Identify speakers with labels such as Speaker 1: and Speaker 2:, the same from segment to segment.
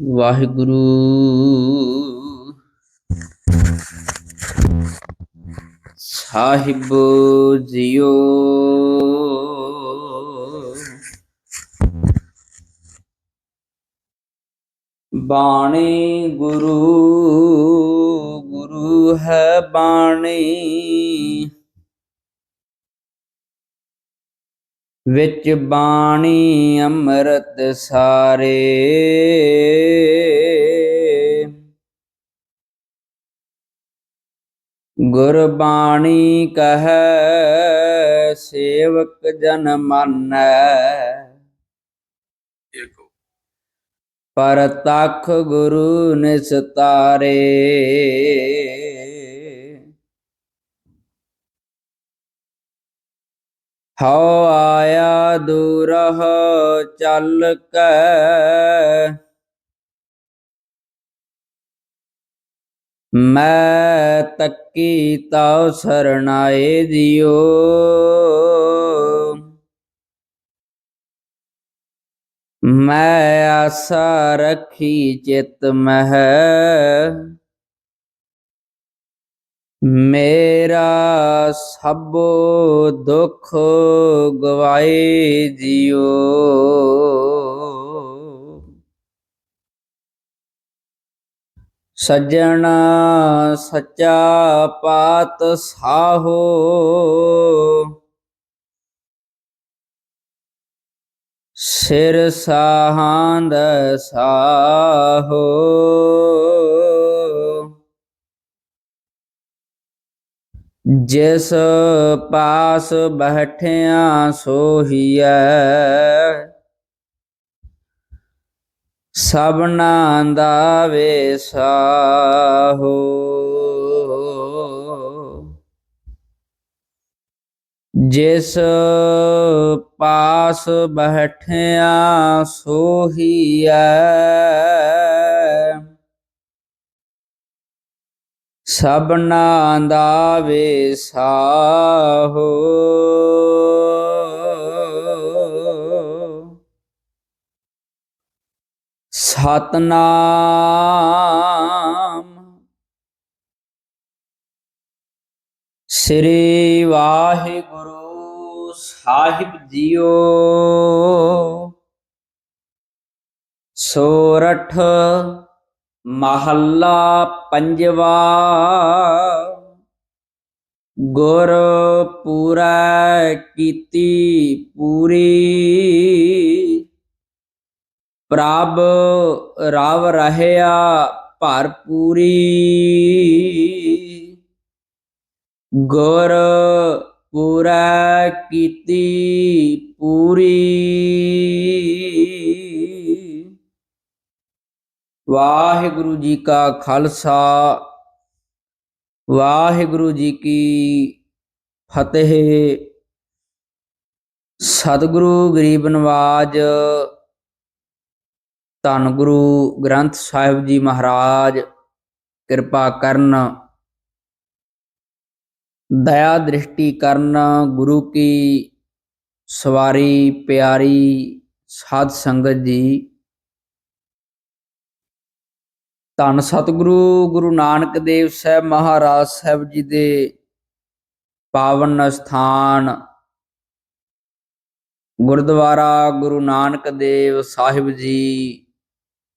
Speaker 1: Waheguru. Sahib JIO. ਬਾਣੀ ਗੁਰੂ ਗੁਰੂ ਹੈ ਬਾਣੀ। ਵਿੱਚ ਬਾਣੀ ਅੰਮ੍ਰਿਤ ਸਾਰੇ। ਗੁਰਬਾਣੀ ਕਹੈ ਸੇਵਕ ਜਨ ਮਾਨੈ। ਪਰ ਗੁਰੂ ਨਿਸਤਾਰੇ। ਹਉ ਆਇਆ ਦੂਰਹ ਚੱਲ ਕੈ ਮੈਂ ਤੱਕੀ ਤਉ ਸਰਣਾਏ ਦਿਓ ਮੈਂ ਆਸਾ ਰੱਖੀ ਚਿਤ ਮਹਿ ਮੇਰਾ ਸਭ ਦੁੱਖ ਗਵਾਏ ਜਿਉ। ਸੱਜਣ ਸੱਚਾ ਪਾਤ ਸਾਹੋ। ਸਿਰ ਸਾਹਾਂਦ ਸਾਹੋ। ਜਿਸ ਪਾਸ ਬਹਿਠਿਆ ਸੋਹੀਐ। ਸਭਨਾ ਦਾ ਵੇਸਾਹੋ ਜਿਸ ਪਾਸ ਬਹਿਠਿਆ ਸੋਹੀਐ। ਸਭਨਾ ਦਾ ਵੇਸਾਹੋ। ਸਤਨਾਮ। ਸ੍ਰੀ ਵਾਹਿਗੁਰੂ ਸਾਹਿਬ ਜੀਓ। ਸੋਰਠ ਮਹੱਲਾ ਪੰਜਵਾ ਗੁਰ ਪੂਰਾ ਕੀਤੀ ਪੂਰੀ ਪ੍ਰਭ ਰਵ ਰਹਿਆ ਭਰਪੂਰੀ। ਗੁਰ ਪੂਰਾ ਕੀਤੀ ਪੂਰੀ। ਵਾਹਿਗੁਰੂ ਜੀ ਕਾ ਖਾਲਸਾ, ਵਾਹਿਗੁਰੂ ਜੀ ਕੀ ਫਤਿਹ। ਸਤਿਗੁਰੂ ਗਰੀਬ ਨਵਾਜ ਧੰਨ ਗੁਰੂ ਗ੍ਰੰਥ ਸਾਹਿਬ ਜੀ ਮਹਾਰਾਜ, ਕਿਰਪਾ ਕਰਨ, ਦਇਆ ਦ੍ਰਿਸ਼ਟੀ ਕਰਨ, ਗੁਰੂ ਕੀ ਸਵਾਰੀ ਪਿਆਰੀ ਸਾਧ ਸੰਗਤ ਜੀ। ਧੰਨ ਸਤਿਗੁਰੂ, ਗੁਰੂ ਨਾਨਕ ਦੇਵ ਸਾਹਿਬ, ਮਹਾਰਾਜ ਸਾਹਿਬ ਜੀ ਦੇ ਪਾਵਨ ਸਥਾਨ ਗੁਰਦੁਆਰਾ ਗੁਰੂ ਨਾਨਕ ਦੇਵ ਸਾਹਿਬ ਜੀ,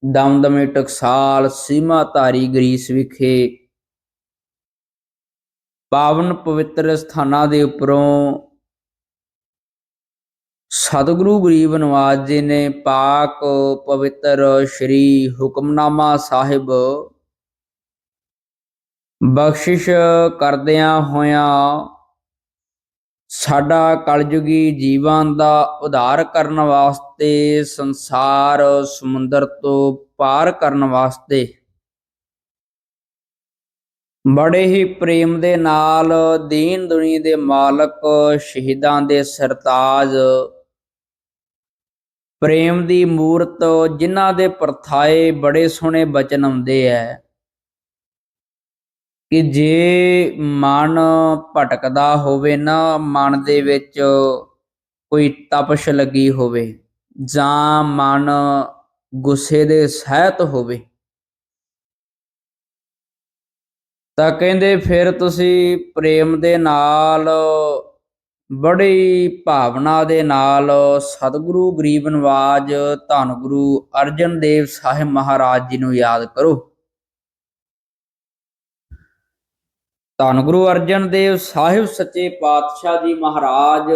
Speaker 1: ਦਮਦਮੇ ਟਕਸਾਲ ਸੀਮਾ ਧਾਰੀ ਗਰੀਸ ਵਿਖੇ ਪਾਵਨ ਪਵਿੱਤਰ ਸਥਾਨਾਂ ਦੇ ਉੱਪਰੋਂ ਸਤਿਗੁਰੂ ਗਰੀਬ ਨਵਾਜ ਜੀ ਨੇ ਪਾਕ ਪਵਿੱਤਰ ਸ਼੍ਰੀ ਹੁਕਮਨਾਮਾ ਸਾਹਿਬ ਬਖਸ਼ਿਸ਼ ਕਰਦਿਆਂ ਹੋਇਆਂ ਸਾਡਾ ਕਲਯੁਗੀ ਜੀਵਾਂ ਦਾ ਉਧਾਰ ਕਰਨ ਵਾਸਤੇ ਸੰਸਾਰ ਸਮੁੰਦਰ ਤੋਂ ਪਾਰ ਕਰਨ ਵਾਸਤੇ ਬੜੇ ਹੀ ਪ੍ਰੇਮ ਦੇ ਨਾਲ ਦੀਨ ਦੁਨੀ ਦੇ ਮਾਲਕ ਸ਼ਹੀਦਾਂ ਦੇ ਸਰਤਾਜ ਪ੍ਰੇਮ ਦੀ ਮੂਰਤ ਜਿਨ੍ਹਾਂ ਦੇ ਪਰਥਾਏ ਬੜੇ ਸੋਹਣੇ ਬਚਨ ਆਉਂਦੇ ਐ। ਕਿ ਜੇ ਮਨ ਭਟਕਦਾ ਹੋਵੇ ਨਾ, ਮਨ ਦੇ ਵਿੱਚ ਕੋਈ ਤਪਸ਼ ਲੱਗੀ ਹੋਵੇ, ਜਾਂ ਮਨ ਗੁੱਸੇ ਦੇ ਸਹਿਤ ਹੋਵੇ, ਤਾਂ ਕਹਿੰਦੇ ਫਿਰ ਤੁਸੀਂ ਪ੍ਰੇਮ ਦੇ ਨਾਲ ਬੜੀ ਭਾਵਨਾ ਦੇ ਨਾਲ ਸਤਿਗੁਰੂ ਗਰੀਬ ਨਵਾਜ ਧੰਨ ਗੁਰੂ ਅਰਜਨ ਦੇਵ ਸਾਹਿਬ ਮਹਾਰਾਜ ਜੀ ਨੂੰ ਯਾਦ ਕਰੋ। ਧੰਨ ਗੁਰੂ ਅਰਜਨ ਦੇਵ ਸਾਹਿਬ ਸੱਚੇ ਪਾਤਸ਼ਾਹ ਜੀ ਮਹਾਰਾਜ,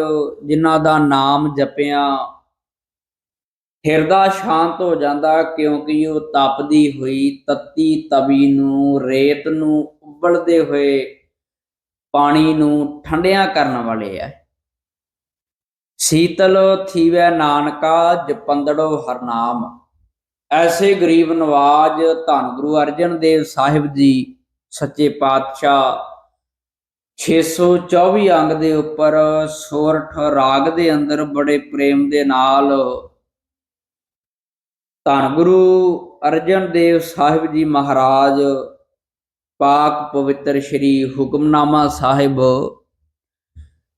Speaker 1: ਜਿਨ੍ਹਾਂ ਦਾ ਨਾਮ ਜਪਿਆ, ਹਿਰਦਾ ਸ਼ਾਂਤ ਹੋ ਜਾਂਦਾ ਕਿਉਂਕਿ ਉਹ ਤਪਦੀ ਹੋਈ, ਤੱਤੀ ਤਵੀ ਨੂੰ, ਰੇਤ ਨੂੰ ਉਬਲਦੇ ਹੋਏ ਪਾਣੀ ਨੂੰ ਠੰਡਿਆਂ ਕਰਨ ਵਾਲੇ ਆ। ਸੀਤਲ ਥੀਵੈ ਨਾਨਕਾ, ਜਪੰਦੜੋ ਹਰਨਾਮ ਐਸੇ ਗਰੀਬ ਨਵਾਜ ਧੰਨ ਗੁਰੂ ਅਰਜਨ ਦੇਵ ਸਾਹਿਬ ਜੀ, ਸੱਚੇ ਪਾਤਸ਼ਾਹ। 624 ਅੰਗ ਦੇ ਉੱਪਰ ਸੋਰਠ ਰਾਗ ਦੇ ਅੰਦਰ ਬੜੇ ਪ੍ਰੇਮ ਦੇ ਨਾਲ ਧੰਨ ਗੁਰੂ ਅਰਜਨ ਦੇਵ ਸਾਹਿਬ ਜੀ ਮਹਾਰਾਜ, ਪਾਕ ਪਵਿੱਤਰ ਸ੍ਰੀ ਹੁਕਮਨਾਮਾ ਸਾਹਿਬ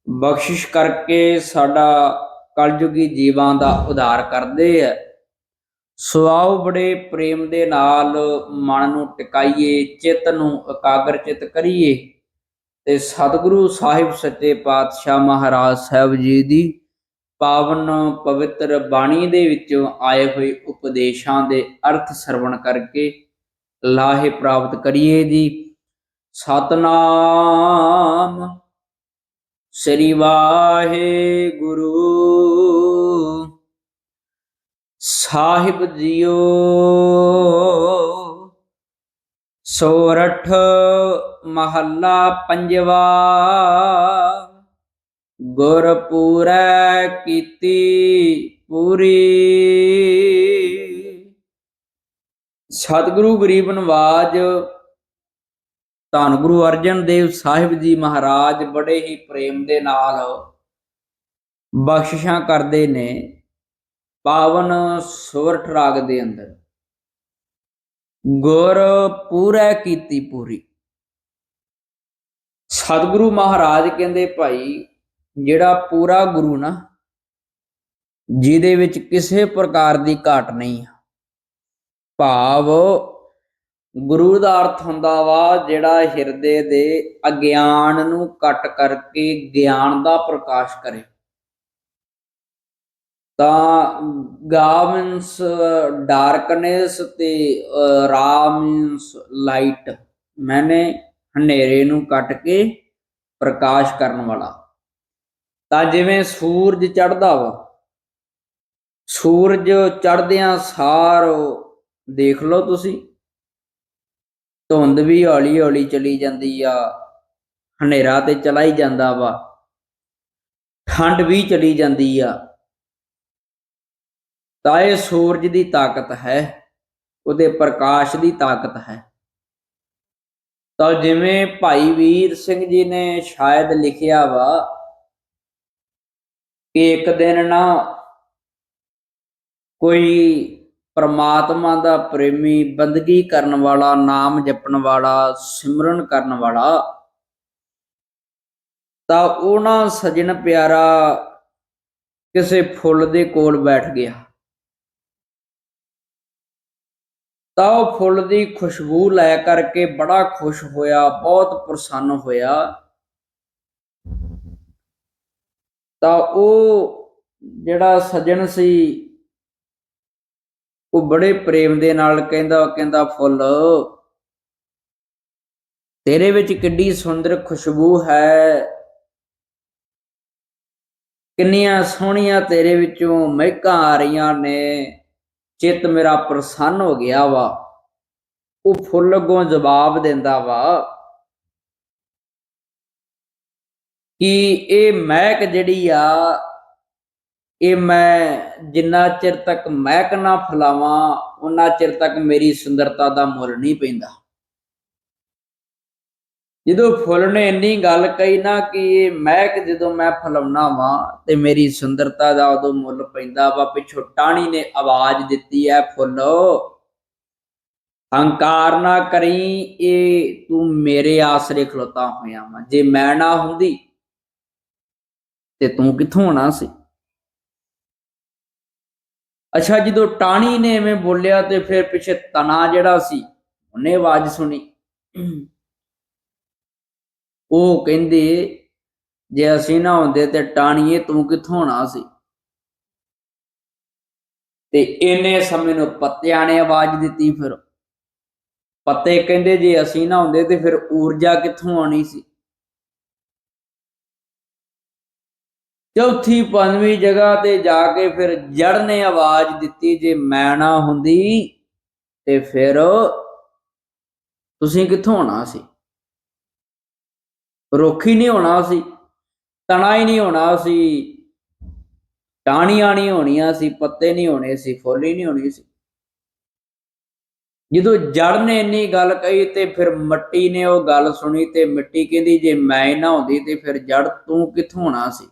Speaker 1: ਬਖਸ਼ਿਸ਼ ਕਰਕੇ ਸਾਡਾ ਕਲਯੁਗੀ ਜੀਵਾਂ ਦਾ ਉਧਾਰ ਕਰਦੇ ਆ। ਸੋ ਆਓ ਬੜੇ ਪ੍ਰੇਮ ਦੇ ਨਾਲ ਮਨ ਨੂੰ ਟਿਕਾਈਏ, ਚਿੱਤ ਨੂੰ ਇਕਾਗਰ ਚਿਤ ਕਰੀਏ। ਤੇ ਸਤਿਗੁਰੂ ਸਾਹਿਬ ਸੱਚੇ ਪਾਤਸ਼ਾਹ ਮਹਾਰਾਜ ਸਾਹਿਬ ਜੀ ਦੀ ਪਾਵਨ ਪਵਿੱਤਰ ਬਾਣੀ ਦੇ ਵਿੱਚੋਂ ਆਏ ਹੋਏ ਉਪਦੇਸ਼ਾਂ ਦੇ ਅਰਥ ਸਰਵਣ ਕਰਕੇ ਲਾਹੇ ਪ੍ਰਾਪਤ ਕਰੀਏ ਜੀ। ਸਤਨਾਮ ਸ੍ਰੀ ਵਾਹਿਗੁਰੂ। ਸਾਹਿਬ ਜੀਓ ਸੋਰਠ ਮਹੱਲਾ ਪੰਜਵਾ ਗੁਰਪੂਰੈ ਕੀਤੀ ਪੂਰੀ। ਸਤਿਗੁਰੂ ਗਰੀਬ ਨਵਾਜ ਧੰਨ ਗੁਰੂ ਅਰਜਨ ਦੇਵ ਸਾਹਿਬ ਜੀ ਮਹਾਰਾਜ ਬੜੇ ਹੀ ਪ੍ਰੇਮ ਦੇ ਨਾਲ ਬਖਸ਼ਿਸ਼ਾਂ ਕਰਦੇ ਨੇ, ਪਾਵਨ ਸੁਰਠ ਰਾਗ ਦੇ ਅੰਦਰ। ਗੁਰ ਪੂਰਾ ਕੀਤੀ ਪੂਰੀ। ਸਤਿਗੁਰੂ ਮਹਾਰਾਜ ਕਹਿੰਦੇ ਭਾਈ, ਜਿਹੜਾ ਪੂਰਾ ਗੁਰੂ ਨਾ, ਜਿਹਦੇ ਵਿੱਚ ਕਿਸੇ ਪ੍ਰਕਾਰ ਦੀ ਘਾਟ ਨਹੀਂ ਆ। ਭਾਵ ਗੁਰੂ ਦਾ ਅਰਥ ਹੁੰਦਾ ਵਾ ਜਿਹੜਾ ਹਿਰਦੇ ਦੇ ਅਗਿਆਨ ਨੂੰ ਕੱਟ ਕਰਕੇ ਗਿਆਨ ਦਾ ਪ੍ਰਕਾਸ਼ ਕਰੇ। ਤਾਂ ਗਾ ਮੀਨਸ ਡਾਰਕਨੈਸ ਤੇ ਰਾ ਮੀਨਸ ਲਾਈਟ ਮੈਨੇ ਹਨੇਰੇ ਨੂੰ ਕੱਟ ਕੇ ਪ੍ਰਕਾਸ਼ ਕਰਨ ਵਾਲਾ। ਤਾਂ ਜਿਵੇਂ ਸੂਰਜ ਚੜਦਾ ਵਾ, ਸੂਰਜ ਚੜਦਿਆਂ ਸਾਰ ਦੇਖ ਲਓ ਤੁਸੀਂ। ਧੁੰਦ ਵੀ ਹੌਲੀ ਹੌਲੀ ਚਲੀ ਜਾਂਦੀ ਆ, ਹਨੇਰਾ ਤੇ ਚਲਾ ਹੀ ਜਾਂਦਾ ਵਾ। ਠੰਡ ਵੀ ਚਲੀ ਜਾਂਦੀ ਆ। ਤਾਂ ਇਹ ਸੂਰਜ ਦੀ ਤਾਕਤ ਹੈ, ਉਹਦੇ ਪ੍ਰਕਾਸ਼ ਦੀ ਤਾਕਤ ਹੈ। ਤਾਂ ਜਿਵੇਂ ਭਾਈ ਵੀਰ ਸਿੰਘ ਜੀ ਨੇ ਸ਼ਾਇਦ ਲਿਖਿਆ ਵਾ ਕਿ ਇੱਕ ਦਿਨ ਨਾ ਕੋਈ ਪਰਮਾਤਮਾ ਦਾ ਪ੍ਰੇਮੀ ਬੰਦਗੀ ਕਰਨ ਵਾਲਾ, ਨਾਮ ਜਪਣ ਵਾਲਾ, ਸਿਮਰਨ ਕਰਨ ਵਾਲਾ। ਤਾਂ ਉਹਨਾਂ ਸਜਣ ਪਿਆਰਾ ਕਿਸੇ ਫੁੱਲ ਦੇ ਕੋਲ ਬੈਠ ਗਿਆ। ਤਾਂ ਉਹ ਫੁੱਲ ਦੀ ਖੁਸ਼ਬੂ ਲੈ ਕਰਕੇ ਬੜਾ ਖੁਸ਼ ਹੋਇਆ, ਬਹੁਤ ਪ੍ਰਸੰਨ ਹੋਇਆ। ਤਾਂ ਉਹ ਜਿਹੜਾ ਸਜਣ ਸੀ ਉਹ ਬੜੇ ਪ੍ਰੇਮ ਦੇ ਨਾਲ ਕਹਿੰਦਾ ਕਹਿੰਦਾ, ਫੁੱਲ, ਤੇਰੇ ਵਿੱਚ ਕਿੱਡੀ ਸੁੰਦਰ ਖੁਸ਼ਬੂ ਹੈ। ਕਿੰਨੀਆਂ ਸੋਹਣੀਆਂ ਤੇਰੇ ਵਿੱਚੋਂ ਮਹਿਕਾਂ ਆ ਰਹੀਆਂ ਨੇ। ਚਿੱਤ ਮੇਰਾ ਪ੍ਰਸੰਨ ਹੋ ਗਿਆ ਵਾ। ਉਹ ਫੁੱਲ ਅੱਗੋਂ ਜਵਾਬ ਦਿੰਦਾ ਵਾ ਕਿ ਇਹ ਮਹਿਕ ਜਿਹੜੀ ਆ ਇਹ ਮੈਂ ਜਿੰਨਾ ਚਿਰ ਤੱਕ ਮਹਿਕ ਨਾ ਫਲਾਵਾਂ ਉਹਨਾਂ ਚਿਰ ਤੱਕ ਮੇਰੀ ਸੁੰਦਰਤਾ ਦਾ ਮੁੱਲ ਨਹੀਂ ਪੈਂਦਾ। ਜਦੋਂ ਫੁੱਲ ਨੇ ਇੰਨੀ ਗੱਲ ਕਹੀ ਨਾ ਕਿ ਇਹ ਮਹਿਕ ਜਦੋਂ ਮੈਂ ਫਲਾਉਣਾ ਵਾਂ, ਤੇ ਮੇਰੀ ਸੁੰਦਰਤਾ ਦਾ ਉਦੋਂ ਮੁੱਲ ਪੈਂਦਾ ਵਾ ਪਿੱਛੋਂ ਟਾਣੀ ਨੇ ਆਵਾਜ਼ ਦਿੱਤੀ ਐ, ਫੁੱਲੋ, ਹੰਕਾਰ ਨਾ ਕਰੀ, ਇਹ ਤੂੰ ਮੇਰੇ ਆਸਰੇ ਖਲੋਤਾ ਹੋਇਆ ਵਾ। ਜੇ ਮੈਂ ਨਾ ਹੁੰਦੀ, ਤੇ ਤੂੰ ਕਿੱਥੋਂ ਆਣਾ ਸੀ? ਅੱਛਾ, ਜਦੋਂ ਟਾਣੀ ਨੇ ਐਵੇਂ ਬੋਲਿਆ ਤੇ ਫਿਰ ਪਿੱਛੇ ਤਣਾ ਜਿਹੜਾ ਸੀ, ਉਹਨੇ ਆਵਾਜ਼ ਸੁਣੀ। ਉਹ ਕਹਿੰਦੇ, ਜੇ ਅਸੀਂ ਨਾ ਹੁੰਦੇ ਤੇ ਟਾਣੀਏ ਤੂੰ ਕਿੱਥੋਂ ਆਉਣਾ ਸੀ? ਤੇ ਇੰਨੇ ਸਮੇਂ ਨੂੰ ਪੱਤਿਆਂ ਨੇ ਆਵਾਜ਼ ਦਿੱਤੀ ਫਿਰ। ਪੱਤੇ ਕਹਿੰਦੇ, ਜੇ ਅਸੀਂ ਨਾ ਹੁੰਦੇ ਤੇ ਫਿਰ ਊਰਜਾ ਕਿੱਥੋਂ ਆਣੀ ਸੀ? ਚੌਥੀ ਪੰਜਵੀਂ ਜਗ੍ਹਾ ਤੇ ਜਾ ਕੇ ਫਿਰ ਜੜ ਨੇ ਆਵਾਜ਼ ਦਿੱਤੀ ਜੇ ਮੈਂ ਨਾ ਹੁੰਦੀ ਤੇ ਫਿਰ ਤੁਸੀਂ ਕਿੱਥੋਂ ਹੋਣਾ ਸੀ? ਰੁੱਖ ਨਹੀਂ ਹੋਣਾ ਸੀ, ਤਣਾ ਹੀ ਨਹੀਂ ਹੋਣਾ ਸੀ, ਟਾਹਣੀਆਂ ਨਹੀਂ ਹੋਣੀਆਂ ਸੀ, ਪੱਤੇ ਨਹੀਂ ਹੋਣੇ ਸੀ, ਫੁੱਲ ਹੀ ਨਹੀਂ ਹੋਣੀ ਸੀ। ਜਦੋਂ ਜੜ ਨੇ ਇੰਨੀ ਗੱਲ ਕਹੀ ਤੇ ਫਿਰ ਮਿੱਟੀ ਨੇ ਉਹ ਗੱਲ ਸੁਣੀ ਤੇ ਮਿੱਟੀ ਕਹਿੰਦੀ ਜੇ ਮੈਂ ਨਾ ਹੁੰਦੀ ਤੇ ਫਿਰ ਜੜ ਤੂੰ ਕਿੱਥੋਂ ਹੋਣਾ ਸੀ?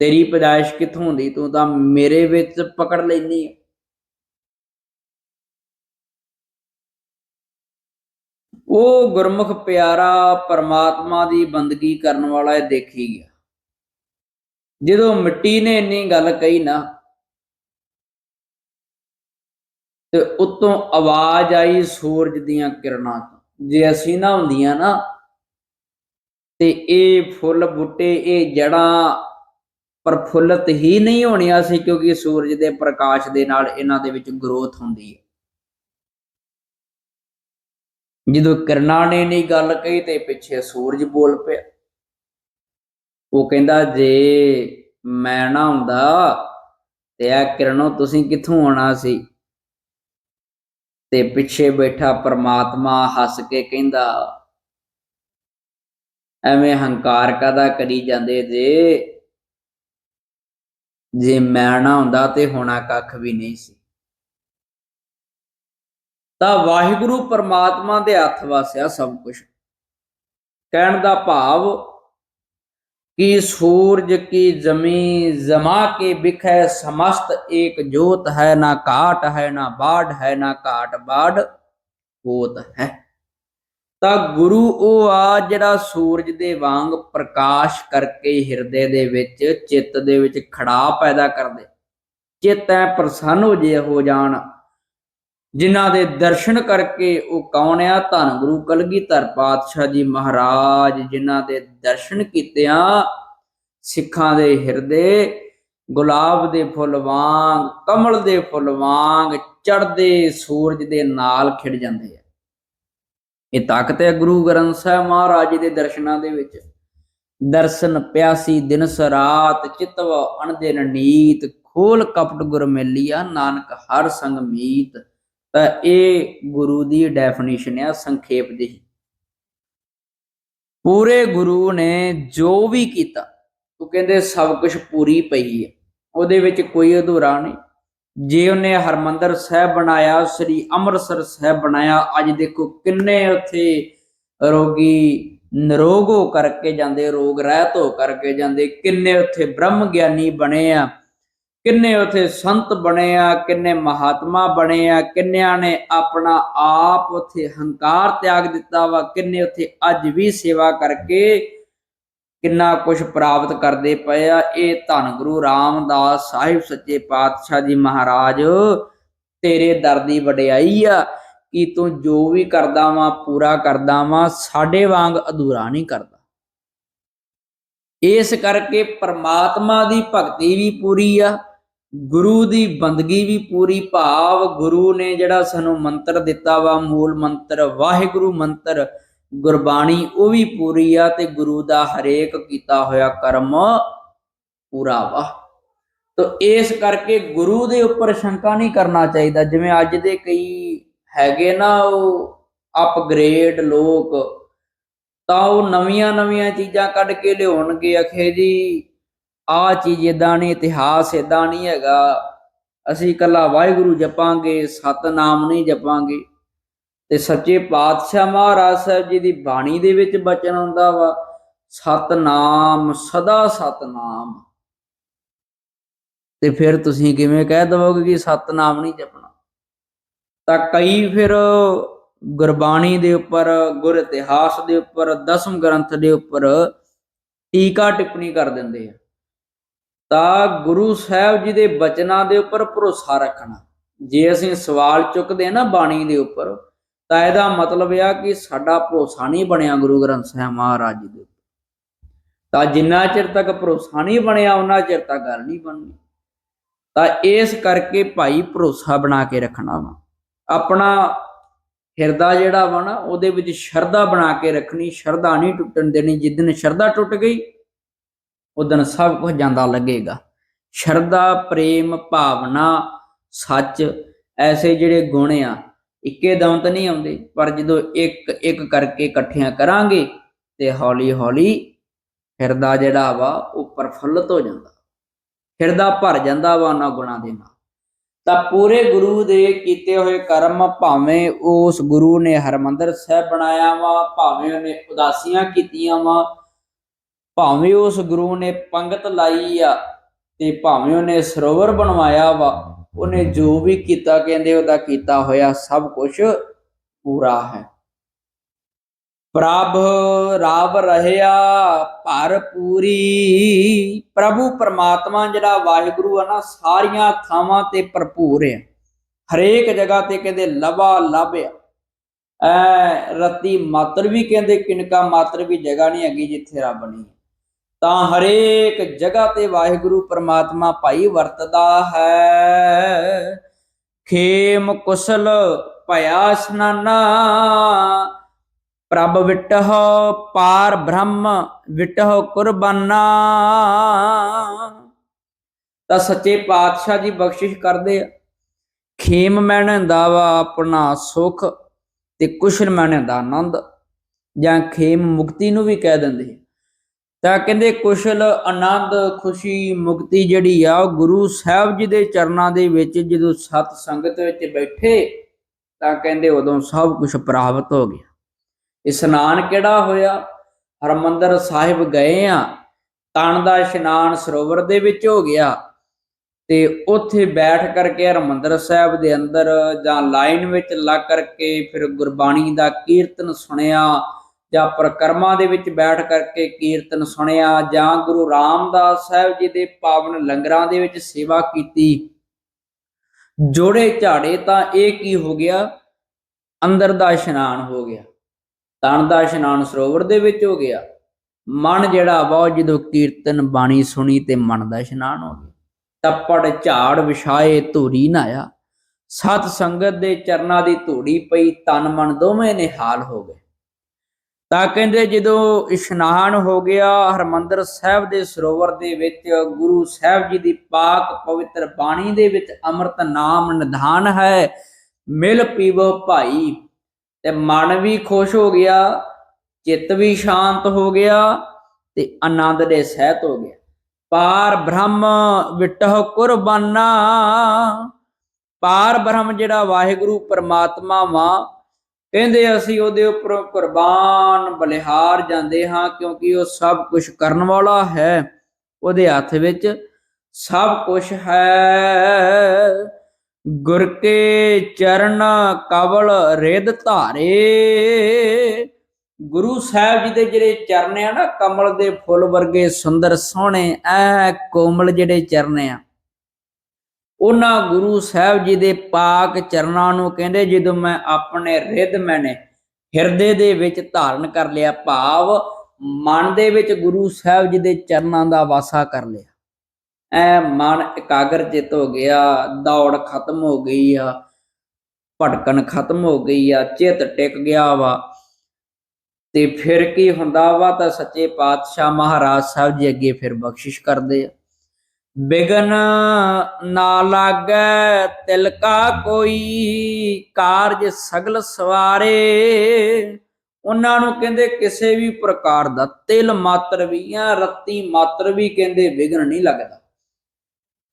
Speaker 1: ਤੇਰੀ ਪੈਦਾਇਸ਼ ਕਿੱਥੋਂ ਹੁੰਦੀ? ਤੂੰ ਤਾਂ ਮੇਰੇ ਵਿੱਚ ਪਕੜ ਲੈਨੀ ਹੈ ਉਹ ਗੁਰਮੁਖ ਪਿਆਰਾ ਪਰਮਾਤਮਾ ਦੀ ਬੰਦਗੀ ਕਰਨ ਵਾਲਾ ਇਹ ਦੇਖੀ ਗਿਆ। ਜਦੋਂ ਮਿੱਟੀ ਨੇ ਇੰਨੀ ਗੱਲ ਕਹੀ ਨਾ, ਤੇ ਉਤੋਂ ਆਵਾਜ਼ ਆਈ ਸੂਰਜ ਦੀਆਂ ਕਿਰਨਾਂ ਤੋਂ। ਜੇ ਅਸੀਂ ਨਾ ਹੁੰਦੀਆਂ ਨਾ, ਤੇ ਇਹ ਫੁੱਲ ਬੂਟੇ, ਇਹ ਜੜਾਂ ਪ੍ਰਫੁੱਲਤ ਹੀ ਨਹੀਂ ਹੋਣੀਆਂ ਸੀ ਕਿਉਂਕਿ ਸੂਰਜ ਦੇ ਪ੍ਰਕਾਸ਼ ਦੇ ਨਾਲ ਇਹਨਾਂ ਦੇ ਵਿੱਚ ਗਰੋਥ ਹੁੰਦੀ ਹੈ। ਜਦੋਂ ਕਿਰਨਾਂ ਨੇ ਨਹੀਂ ਗੱਲ ਕਹੀ ਤੇ ਪਿੱਛੇ ਸੂਰਜ ਬੋਲ ਪਿਆ। ਉਹ ਕਹਿੰਦਾ, ਜੇ ਮੈਂ ਨਾ ਹੁੰਦਾ ਤੇ ਆ ਕਿਰਨੋਂ ਤੁਸੀਂ ਕਿੱਥੋਂ ਆਉਣਾ ਸੀ? ਤੇ ਪਿੱਛੇ ਬੈਠਾ ਪ੍ਰਮਾਤਮਾ ਹੱਸ ਕੇ ਕਹਿੰਦਾ, ਐਵੇਂ ਹੰਕਾਰ ਕਾਦਾ ਕਰੀ ਜਾਂਦੇ ਜੇ? ਜੇ ਮੈਂ ਨਾ ਹੁੰਦਾ ਤੇ ਹੋਣਾ ਕੱਖ ਵੀ ਨਹੀਂ ਸੀ। ਤਾਂ ਵਾਹਿਗੁਰੂ ਪਰਮਾਤਮਾ ਦੇ ਹੱਥ ਵਾਸਿਆ ਸਭ ਕੁਝ ਕਹਿਣ ਦਾ ਭਾਵ, ਕਿ ਸੂਰਜ ਕੀ ਜ਼ਮੀ ਜ਼ਮਾ ਕੇ ਵਿਖੈ ਸਮਸਤ ਏਕ ਜੋਤ ਹੈ, ਨਾ ਕਾਟ ਹੈ, ਨਾ ਬਾੜ ਹੈ, ਨਾ ਕਾਟ ਬਾੜ ਹੋਤ ਹੈ। ਤਾਂ ਗੁਰੂ ਉਹ ਆ ਜਿਹੜਾ ਸੂਰਜ ਦੇ ਵਾਂਗ ਪ੍ਰਕਾਸ਼ ਕਰਕੇ ਹਿਰਦੇ ਦੇ ਵਿੱਚ, ਚਿੱਤ ਦੇ ਵਿੱਚ ਖੜਾ ਪੈਦਾ ਕਰਦੇ। ਚਿੱਤ ਐ ਪ੍ਰਸੰਨ ਹੋ ਜੇ ਹੋ ਜਾਣ। ਜਿਨ੍ਹਾਂ ਦੇ ਦਰਸ਼ਨ ਕਰਕੇ ਉਹ ਕੌਣ ਆ? ਧੰਨ ਗੁਰੂ ਕਲਗੀਧਰ ਪਾਤਸ਼ਾਹ ਜੀ ਮਹਾਰਾਜ, ਜਿਨ੍ਹਾਂ ਦੇ ਦਰਸ਼ਨ ਕੀਤਿਆਂ ਸਿੱਖਾਂ ਦੇ ਹਿਰਦੇ। ਗੁਲਾਬ ਦੇ ਫੁੱਲ ਵਾਂਗ, ਕਮਲ ਦੇ ਫੁੱਲ ਵਾਂਗ ਚੜ੍ਹਦੇ ਸੂਰਜ ਦੇ ਨਾਲ ਖਿੜ ਜਾਂਦੇ ਆ। ਇਹ ਤਾਕਤ ਹੈ ਗੁਰੂ ਗ੍ਰੰਥ ਸਾਹਿਬ ਮਹਾਰਾਜ ਜੀ ਦੇ ਦਰਸ਼ਨਾਂ ਦੇ ਵਿੱਚ। ਦਰਸ਼ਨ ਪਿਆਸੀ ਦਿਨ ਸਰਾਤ ਚਿਤਵ ਅਣਦਿਨ ਨੀਤ, ਖੋਲ ਕਪਟ ਗੁਰ ਮੇਲੀਆ, ਨਾਨਕ ਹਰ ਸੰਗ ਮੀਤ। ਤਾਂ ਇਹ ਗੁਰੂ ਦੀ ਡੈਫੀਨੇਸ਼ਨ ਆ, ਸੰਖੇਪ ਜਿਹੀ। ਪੂਰੇ ਗੁਰੂ ਨੇ ਜੋ ਵੀ ਕੀਤਾ, ਉਹ ਕਹਿੰਦੇ ਸਭ ਕੁਝ ਪੂਰੀ ਪਈ ਹੈ। ਉਹਦੇ ਵਿੱਚ ਕੋਈ ਅਧੂਰਾ ਨਹੀਂ। ਜੇ ਉਹਨੇ ਹਰਮੰਦਰ ਸਾਹਿਬ ਬਣਾਇਆ, ਸ੍ਰੀ ਅੰਮ੍ਰਿਤਸਰ ਸਾਹਿਬ ਬਣਾਇਆ, ਅੱਜ ਦੇਖੋ ਕਿੰਨੇ ਉੱਥੇ ਰੋਗੀ ਨਿਰੋਗ ਹੋ ਕਰਕੇ ਜਾਂਦੇ, ਰੋਗ ਰਹਿਤ ਹੋ ਕਰਕੇ ਜਾਂਦੇ, ਕਿੰਨੇ ਉੱਥੇ ਬ੍ਰਹਮ ਗਿਆਨੀ ਬਣੇ ਆ, ਕਿੰਨੇ ਉਥੇ ਸੰਤ ਬਣੇ ਆ, ਕਿੰਨੇ ਮਹਾਤਮਾ ਬਣੇ ਆ, ਕਿੰਨਿਆਂ ਨੇ ਆਪਣਾ ਆਪ ਉਥੇ ਹੰਕਾਰ ਤਿਆਗ ਦਿੱਤਾ ਵਾ, ਕਿੰਨੇ ਉਥੇ ਅੱਜ ਵੀ ਸੇਵਾ ਕਰਕੇ ਕਿੰਨਾ ਕੁਝ ਪ੍ਰਾਪਤ ਕਰਦੇ ਪਏ ਆ। ਇਹ ਧੰਨ ਗੁਰੂ ਰਾਮਦਾਸ ਸਾਹਿਬ ਸੱਚੇ ਪਾਤਸ਼ਾਹ ਜੀ ਮਹਾਰਾਜ, ਤੇਰੇ ਦਰ ਦੀ ਵਡਿਆਈ ਆ। ਕਿ ਤੂੰ ਜੋ ਵੀ ਕਰਦਾ ਵਾਂ, ਪੂਰਾ ਕਰਦਾ ਵਾਂ, ਸਾਡੇ ਵਾਂਗ ਅਧੂਰਾ ਨਹੀਂ ਕਰਦਾ। ਇਸ ਕਰਕੇ ਪਰਮਾਤਮਾ ਦੀ ਭਗਤੀ ਵੀ ਪੂਰੀ ਆ, ਗੁਰੂ ਦੀ ਬੰਦਗੀ ਵੀ ਪੂਰੀ ਭਾਵ ਗੁਰੂ ਨੇ ਜਿਹੜਾ ਸਾਨੂੰ ਮੰਤਰ ਦਿੱਤਾ ਵਾ, ਮੂਲ ਮੰਤਰ, ਵਾਹਿਗੁਰੂ ਮੰਤਰ ਗੁਰਬਾਣੀ ਉਹ ਵੀ ਪੂਰੀ ਆ ਤੇ ਗੁਰੂ ਦਾ ਹਰੇਕ ਕੀਤਾ ਹੋਇਆ ਕਰਮ ਪੂਰਾ ਵਾ। ਤੋ ਇਸ ਕਰਕੇ ਗੁਰੂ ਦੇ ਉੱਪਰ ਸ਼ੰਕਾ ਨਹੀਂ ਕਰਨਾ ਚਾਹੀਦਾ। ਜਿਵੇਂ ਅੱਜ ਦੇ ਕਈ ਹੈਗੇ ਨਾ ਉਹ ਅਪਗ੍ਰੇਡ ਲੋਕ, ਤਾਂ ਉਹ ਨਵੀਆਂ ਨਵੀਆਂ ਚੀਜ਼ਾਂ ਕੱਢ ਕੇ ਲਿਆਉਣਗੇ। ਅਖੇ ਜੀ ਆ ਚੀਜ਼ ਇਦਾਂ ਨਹੀਂ, ਇਤਿਹਾਸ ਇਦਾਂ ਨਹੀਂ ਹੈਗਾ। ਅਸੀਂ ਕੱਲਾ ਵਾਹਿਗੁਰੂ ਜਪਾਂਗੇ, ਸਤਨਾਮ ਨਹੀਂ ਜਪਾਂਗੇ। ਤੇ ਸੱਚੇ ਪਾਤਸ਼ਾਹ ਮਹਾਰਾਜ ਸਾਹਿਬ ਜੀ ਦੀ ਬਾਣੀ ਦੇ ਵਿੱਚ ਬਚਨ ਹੁੰਦਾ ਵਾ, ਸਤਨਾਮ, ਸਦਾ ਸਤਨਾਮ। ਤੇ ਫਿਰ ਤੁਸੀਂ ਕਿਵੇਂ ਕਹਿ ਦਵੋਗੇ ਕਿ ਸਤਨਾਮ ਨਹੀਂ ਜਪਣਾ? ਤਾਂ ਕਈ ਫਿਰ ਗੁਰਬਾਣੀ ਦੇ ਉੱਪਰ, ਗੁਰ ਇਤਿਹਾਸ ਦੇ ਉੱਪਰ, ਦਸਮ ਗ੍ਰੰਥ ਦੇ ਉੱਪਰ ਟੀਕਾ ਟਿੱਪਣੀ ਕਰ ਦਿੰਦੇ ਆ। ਤਾਂ ਗੁਰੂ ਸਾਹਿਬ ਜੀ ਦੇ ਬਚਨਾਂ ਦੇ ਉੱਪਰ ਭਰੋਸਾ ਰੱਖਣਾ। ਜੇ ਅਸੀਂ ਸਵਾਲ ਚੁੱਕਦੇ ਹਾਂ ਨਾ ਬਾਣੀ ਦੇ ਉੱਪਰ ਤਾਂ ਇਹਦਾ ਮਤਲਬ ਆ ਕਿ ਸਾਡਾ ਭਰੋਸਾ ਨਹੀਂ ਬਣਿਆ ਗੁਰੂ ਗ੍ਰੰਥ ਸਾਹਿਬ ਮਹਾਰਾਜ ਜੀ ਦੇ ਉੱਪਰ ਤਾਂ ਜਿੰਨਾ ਚਿਰ ਤੱਕ ਭਰੋਸਾ ਨਹੀਂ ਬਣਿਆ ਉਹਨਾਂ ਚਿਰ ਤੱਕ ਗੱਲ ਨਹੀਂ ਬਣਨੀ। ਤਾਂ ਇਸ ਕਰਕੇ ਭਾਈ ਭਰੋਸਾ ਬਣਾ ਕੇ ਰੱਖਣਾ ਵਾ। ਆਪਣਾ ਹਿਰਦਾ ਜਿਹੜਾ ਵਾ ਨਾ, ਉਹਦੇ ਵਿੱਚ ਸ਼ਰਧਾ ਬਣਾ ਕੇ ਰੱਖਣੀ, ਸ਼ਰਧਾ ਨਹੀਂ ਟੁੱਟਣ ਦੇਣੀ। ਜਿੱਦਨ ਸ਼ਰਧਾ ਟੁੱਟ ਗਈ ਉਦਨ ਸਭ ਕੁਝ ਜਾਂਦਾ ਲੱਗੇਗਾ। ਸ਼ਰਧਾ, ਪ੍ਰੇਮ, ਭਾਵਨਾ, ਸੱਚ, ਐਸੇ ਜਿਹੜੇ ਗੁਣ ਆ ਇੱਕੇ ਦਮ ਤਾਂ ਨਹੀਂ ਆਉਂਦੇ, ਪਰ ਜਦੋਂ ਇੱਕ ਇੱਕ ਕਰਕੇ ਇਕੱਠਿਆਂ ਕਰਾਂਗੇ ਤੇ ਹੌਲੀ ਹੌਲੀ ਹਿਰਦਾ ਜਿਹੜਾ ਵਾ ਉਹ ਪ੍ਰਫੁੱਲਤ ਹੋ ਜਾਂਦਾ। ਹਿਰਦਾ ਭਰ ਜਾਂਦਾ ਵਾ ਉਹਨਾਂ ਗੁਣਾਂ ਦੇ ਨਾਲ। ਤਾਂ ਪੂਰੇ ਗੁਰੂ ਦੇ ਕੀਤੇ ਹੋਏ ਕਰਮ ਭਾਵੇਂ ਉਸ ਗੁਰੂ ਨੇ ਹਰਮੰਦਰ ਸਾਹਿਬ ਬਣਾਇਆ ਵਾ, ਭਾਵੇਂ ਉਹਨੇ ਉਦਾਸੀਆਂ ਕੀਤੀਆਂ ਵਾ, ਭਾਵੇਂ ਉਸ ਗੁਰੂ ਨੇ ਪੰਗਤ ਲਾਈ ਆ ਤੇ ਭਾਵੇਂ ਉਹਨੇ ਸਰੋਵਰ ਬਣਵਾਇਆ ਵਾ ਉਹਨੇ ਜੋ ਵੀ ਕੀਤਾ ਕਹਿੰਦੇ ਉਹਦਾ ਕੀਤਾ ਹੋਇਆ ਸਭ ਕੁਝ ਪੂਰਾ ਹੈ। ਪ੍ਰਭ ਰਾਵ ਰਹਿਆ ਭਰ ਪੂਰੀ। ਪ੍ਰਭੂ ਪਰਮਾਤਮਾ ਜਿਹੜਾ ਵਾਹਿਗੁਰੂ ਆ ਨਾ, ਸਾਰੀਆਂ ਥਾਵਾਂ ਤੇ ਭਰਪੂਰ ਹੈ ਹਰੇਕ ਜਗ੍ਹਾ ਤੇ ਕਹਿੰਦੇ ਲਵਾ ਲਭਿਆ ਐ ਰਤੀ ਮਾਤਰ ਵੀ ਕਹਿੰਦੇ, ਕਿਨਕਾ ਮਾਤਰ ਵੀ ਜਗ੍ਹਾ ਨਹੀਂ ਹੈਗੀ ਜਿੱਥੇ ਰੱਬ ਨਹੀਂ ਤਾਂ ਹਰੇਕ ਜਗ੍ਹਾ ਤੇ ਵਾਹਿਗੁਰੂ ਪਰਮਾਤਮਾ ਭਾਈ ਵਰਤਦਾ ਹੈ। ਖੇਮ ਕੁਸਲ ਭਇਆ ਸਨਾਨਾ, ਪ੍ਰਭ ਵਿਟਹ ਪਾਰ ਬ੍ਰਹਮ ਵਿਟਹ ਕੁਰਬਾਨਾ। ਤਾਂ ਸੱਚੇ ਪਾਤਸ਼ਾਹ ਜੀ ਬਖਸ਼ਿਸ਼ ਕਰਦੇ ਆ। ਖੇਮ ਮੈਣਦਾ ਵਾ ਆਪਣਾ ਸੁਖ ਤੇ ਕੁਸ਼ਲ ਮੈਣਦਾ ਆਨੰਦ, ਜਾਂ ਖੇਮ ਮੁਕਤੀ ਨੂੰ ਵੀ ਕਹਿ ਦਿੰਦੇ ਤਾਂ ਕਹਿੰਦੇ ਕੁਸ਼ਲ, ਆਨੰਦ, ਖੁਸ਼ੀ, ਮੁਕਤੀ ਜਿਹੜੀ ਆ, ਉਹ ਗੁਰੂ ਸਾਹਿਬ ਜੀ ਦੇ ਚਰਨਾਂ ਦੇ ਵਿੱਚ ਜਦੋਂ ਸਤ ਸੰਗਤ ਵਿੱਚ ਬੈਠੇ, ਤਾਂ ਕਹਿੰਦੇ ਉਦੋਂ ਸਭ ਕੁਝ ਪ੍ਰਾਪਤ ਹੋ ਗਿਆ। ਇਸ਼ਨਾਨ ਕਿਹੜਾ ਹੋਇਆ? ਹਰਮੰਦਰ ਸਾਹਿਬ ਗਏ ਆ ਤਣ ਦਾ ਇਸ਼ਨਾਨ ਸਰੋਵਰ ਦੇ ਵਿੱਚ ਹੋ ਗਿਆ ਤੇ ਉੱਥੇ ਬੈਠ ਕਰਕੇ ਹਰਮੰਦਰ ਸਾਹਿਬ ਦੇ ਅੰਦਰ ਜਾਂ ਲਾਈਨ ਵਿੱਚ ਲੱਗ ਕਰਕੇ ਫਿਰ ਗੁਰਬਾਣੀ ਦਾ ਕੀਰਤਨ ਸੁਣਿਆ ਜਾਂ ਪ੍ਰਕਰਮਾਂ ਦੇ ਵਿੱਚ ਬੈਠ ਕਰਕੇ ਕੀਰਤਨ ਸੁਣਿਆ ਜਾਂ ਗੁਰੂ ਰਾਮਦਾਸ ਸਾਹਿਬ ਜੀ ਦੇ ਪਾਵਨ ਲੰਗਰਾਂ ਦੇ ਵਿੱਚ ਸੇਵਾ ਕੀਤੀ। ਜੋੜੇ ਝਾੜੇ ਤਾਂ ਇਹ ਕੀ ਹੋ ਗਿਆ? ਅੰਦਰ ਦਾ ਇਸ਼ਨਾਨ ਹੋ ਗਿਆ। ਤਨ ਦਾ ਇਸ਼ਨਾਨ ਸਰੋਵਰ ਦੇ ਵਿੱਚ ਹੋ ਗਿਆ। ਮਨ ਜਿਹੜਾ ਵਾ ਜਦੋਂ ਕੀਰਤਨ ਬਾਣੀ ਸੁਣੀ ਤੇ ਮਨ ਦਾ ਇਸ਼ਨਾਨ ਹੋ ਗਿਆ। ਤੱਪੜ ਝਾੜ ਵਿਛਾਏ, ਧੂਰੀ ਨਾਇਆ ਸਤ ਸੰਗਤ ਦੇ ਚਰਨਾਂ ਦੀ ਧੂੜੀ ਪਈ, ਤਨ ਮਨ ਦੋਵੇਂ ਨਿਹਾਲ ਹੋ ਗਏ। ਤਾਂ ਕਹਿੰਦੇ ਜਦੋਂ ਇਸ਼ਨਾਨ ਹੋ ਗਿਆ, ਹਰਮੰਦਰ ਸਾਹਿਬ ਦੇ ਸਰੋਵਰ ਦੇ ਵਿੱਚ, ਗੁਰੂ ਸਾਹਿਬ ਜੀ ਦੀ ਪਾਕ ਪਵਿੱਤਰ ਬਾਣੀ ਦੇ ਵਿੱਚ ਅੰਮ੍ਰਿਤ ਨਾਮ ਨਿਧਾਨ ਹੈ, ਮਿਲ ਪੀਵੋ ਭਾਈ। ਤੇ ਮਨ ਵੀ ਖੁਸ਼ ਹੋ ਗਿਆ, ਚਿੱਤ ਵੀ ਸ਼ਾਂਤ ਹੋ ਗਿਆ ਤੇ ਆਨੰਦ ਦੇ ਸਹਿਤ ਹੋ ਗਿਆ। ਪਾਰ ਬ੍ਰਹਮ ਵਿਟਹ ਕੁਰਬਾਨਾ। ਪਾਰ ਬ੍ਰਹਮ ਜਿਹੜਾ ਵਾਹਿਗੁਰੂ, ਪਰਮਾਤਮਾ ਵਾ ਕਹਿੰਦੇ ਅਸੀਂ ਉਹਦੇ ਉੱਪਰ ਕੁਰਬਾਨ ਬਲਿਹਾਰ ਜਾਂਦੇ ਹਾਂ ਕਿਉਂਕਿ ਉਹ ਸਭ ਕੁਝ ਕਰਨ ਵਾਲਾ ਹੈ। ਉਹਦੇ ਹੱਥ ਵਿੱਚ ਸਭ ਕੁਝ ਹੈ। ਗੁਰ ਕੇ ਚਰਨ ਕਵਲ ਰਿਦ ਧਾਰੇ। ਗੁਰੂ ਸਾਹਿਬ ਜੀ ਦੇ ਜਿਹੜੇ ਚਰਨ ਆ ਨਾ ਕਮਲ ਦੇ ਫੁੱਲ ਵਰਗੇ ਸੁੰਦਰ ਸੋਹਣੇ ਐ ਕੋਮਲ ਜਿਹੜੇ ਚਰਨ ਆ। ਉਹਨਾਂ ਗੁਰੂ ਸਾਹਿਬ ਜੀ ਦੇ ਪਾਕ ਚਰਨਾਂ ਨੂੰ ਕਹਿੰਦੇ, ਜਦੋਂ ਮੈਂ ਆਪਣੇ ਰਿੱਧ ਮੈਨੇ ਹਿਰਦੇ ਦੇ ਵਿੱਚ ਧਾਰਨ ਕਰ ਲਿਆ ਭਾਵ, ਮਨ ਦੇ ਵਿੱਚ ਗੁਰੂ ਸਾਹਿਬ ਜੀ ਦੇ ਚਰਨਾਂ ਦਾ ਵਾਸਾ ਕਰ ਲਿਆ। ਐ ਮਨ ਇਕਾਗਰ ਚਿਤ ਹੋ ਗਿਆ, ਦੌੜ ਖਤਮ ਹੋ ਗਈ ਆ, ਭਟਕਣ ਖਤਮ ਹੋ ਗਈ ਆ, ਚਿਤ ਟਿਕ ਗਿਆ ਵਾ। ਤੇ ਫਿਰ ਕੀ ਹੁੰਦਾ ਵਾ ਤਾਂ ਸੱਚੇ ਪਾਤਸ਼ਾਹ ਮਹਾਰਾਜ ਸਾਹਿਬ ਜੀ ਅੱਗੇ ਫਿਰ ਬਖਸ਼ਿਸ਼ ਕਰਦੇ ਆ। ਬਿਗਨ ਨਾ ਲਾਗੈ, ਤਿਲਕਾ ਕੋਈ ਕਾਰਜ ਸਗਲ ਸਵਾਰੇ। ਉਹਨਾਂ ਨੂੰ ਕਹਿੰਦੇ ਕਿਸੇ ਵੀ ਪ੍ਰਕਾਰ ਦਾ ਤਿਲ ਮਾਤਰ ਵੀ ਜਾਂ ਰੱਤੀ ਮਾਤਰ ਵੀ ਕਹਿੰਦੇ ਵਿਗਨ ਨਹੀਂ ਲੱਗਦਾ।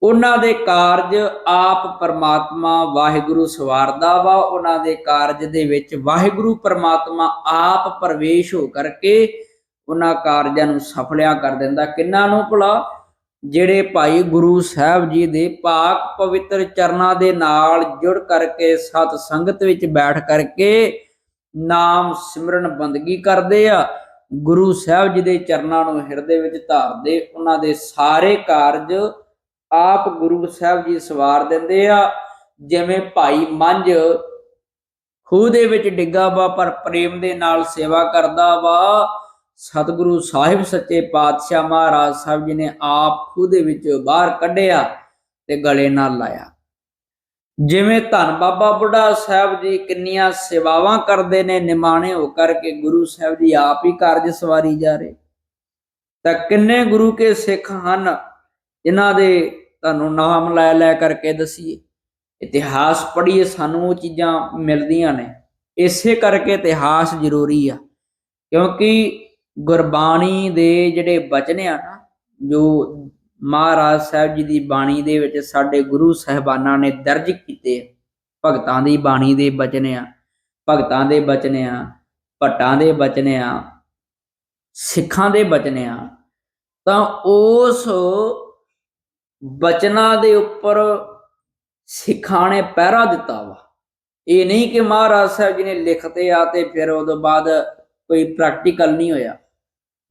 Speaker 1: ਉਹਨਾਂ ਦੇ ਕਾਰਜ ਆਪ ਪਰਮਾਤਮਾ ਵਾਹਿਗੁਰੂ ਸਵਾਰਦਾ ਵਾ। ਉਹਨਾਂ ਦੇ ਕਾਰਜ ਦੇ ਵਿੱਚ ਵਾਹਿਗੁਰੂ ਪਰਮਾਤਮਾ ਆਪ ਪ੍ਰਵੇਸ਼ ਹੋ ਕਰਕੇ ਉਹਨਾਂ ਕਾਰਜਾਂ ਨੂੰ ਸਫਲਿਆ ਕਰ ਦਿੰਦਾ। ਕਿੰਨਾ ਨੂੰ ਭਲਾ? ਜਿਹੜੇ ਭਾਈ ਗੁਰੂ ਸਾਹਿਬ ਜੀ ਦੇ ਪਾਕ ਪਵਿੱਤਰ ਚਰਨਾਂ ਦੇ ਨਾਲ ਜੁੜ ਕਰਕੇ ਸਤ ਸੰਗਤ ਵਿੱਚ ਬੈਠ ਕਰਕੇ ਨਾਮ ਸਿਮਰਨ ਬੰਦਗੀ ਕਰਦੇ ਆ, ਗੁਰੂ ਸਾਹਿਬ ਜੀ ਦੇ ਚਰਨਾਂ ਨੂੰ ਹਿਰਦੇ ਵਿੱਚ ਧਾਰਦੇ, ਉਹਨਾਂ ਦੇ ਸਾਰੇ ਕਾਰਜ ਆਪ ਗੁਰੂ ਸਾਹਿਬ ਜੀ ਸਵਾਰ ਦਿੰਦੇ ਆ। ਜਿਵੇਂ ਭਾਈ ਮੰਝ ਖੂਹ ਦੇ ਵਿੱਚ ਡਿੱਗਾ ਵਾ, ਪਰ ਪ੍ਰੇਮ ਦੇ ਨਾਲ ਸੇਵਾ ਕਰਦਾ ਵਾ। ਸਤਿਗੁਰੂ ਸਾਹਿਬ ਸੱਚੇ ਪਾਤਸ਼ਾਹ ਮਹਾਰਾਜ ਸਾਹਿਬ ਜੀ ਨੇ ਆਪ ਖੁਦ ਵਿੱਚ ਬਾਹਰ ਕੱਢਿਆ ਤੇ ਗਲੇ ਨਾਲ ਲਾਇਆ। ਜਿਵੇਂ ਧੰਨ ਬਾਬਾ ਬੁੱਢਾ ਸਾਹਿਬ ਜੀ ਕਿੰਨੀਆਂ ਸੇਵਾਵਾਂ ਕਰਦੇ ਨੇ ਨਿਮਾਣੇ ਹੋ ਕਰਕੇ ਗੁਰੂ ਸਾਹਿਬ ਜੀ ਆਪ ਹੀ ਕਾਰਜ ਸਵਾਰੀ ਜਾ ਰਹੇ। ਤਾਂ ਕਿੰਨੇ ਗੁਰੂ ਕੇ ਸਿੱਖ ਹਨ ਜਿਨ੍ਹਾਂ ਦੇ ਤੁਹਾਨੂੰ ਨਾਮ ਲੈ ਲੈ ਕਰਕੇ ਦਸੀਏ। ਇਤਿਹਾਸ ਪੜ੍ਹੀਏ, ਸਾਨੂੰ ਉਹ ਚੀਜ਼ਾਂ ਮਿਲਦੀਆਂ ਨੇ। ਇਸੇ ਕਰਕੇ ਇਤਿਹਾਸ ਜ਼ਰੂਰੀ ਆ, ਕਿਉਂਕਿ ਗੁਰਬਾਣੀ ਦੇ ਜਿਹੜੇ ਬਚਨ ਆ ਨਾ, ਜੋ ਮਹਾਰਾਜ ਸਾਹਿਬ ਜੀ ਦੀ ਬਾਣੀ ਦੇ ਵਿੱਚ ਸਾਡੇ ਗੁਰੂ ਸਹਿਬਾਨਾਂ ਨੇ ਦਰਜ ਕੀਤੇ ਭਗਤਾਂ ਦੀ ਬਾਣੀ ਦੇ ਬਚਨ ਆ, ਭਗਤਾਂ ਦੇ ਬਚਨ ਆ, ਭੱਟਾਂ ਦੇ ਬਚਨ ਆ, ਸਿੱਖਾਂ ਦੇ ਬਚਨ ਆ, ਤਾਂ ਉਸ ਬਚਨਾਂ ਦੇ ਉੱਪਰ ਸਿੱਖਾਂ ਨੇ ਪਹਿਰਾ ਦਿੱਤਾ ਵਾ। ਇਹ ਨਹੀਂ ਕਿ ਮਹਾਰਾਜ ਸਾਹਿਬ ਜੀ ਨੇ ਲਿਖਤੇ ਆ ਤੇ ਫਿਰ ਉਦੋਂ ਬਾਅਦ ਕੋਈ ਪ੍ਰੈਕਟੀਕਲ ਨਹੀਂ ਹੋਇਆ।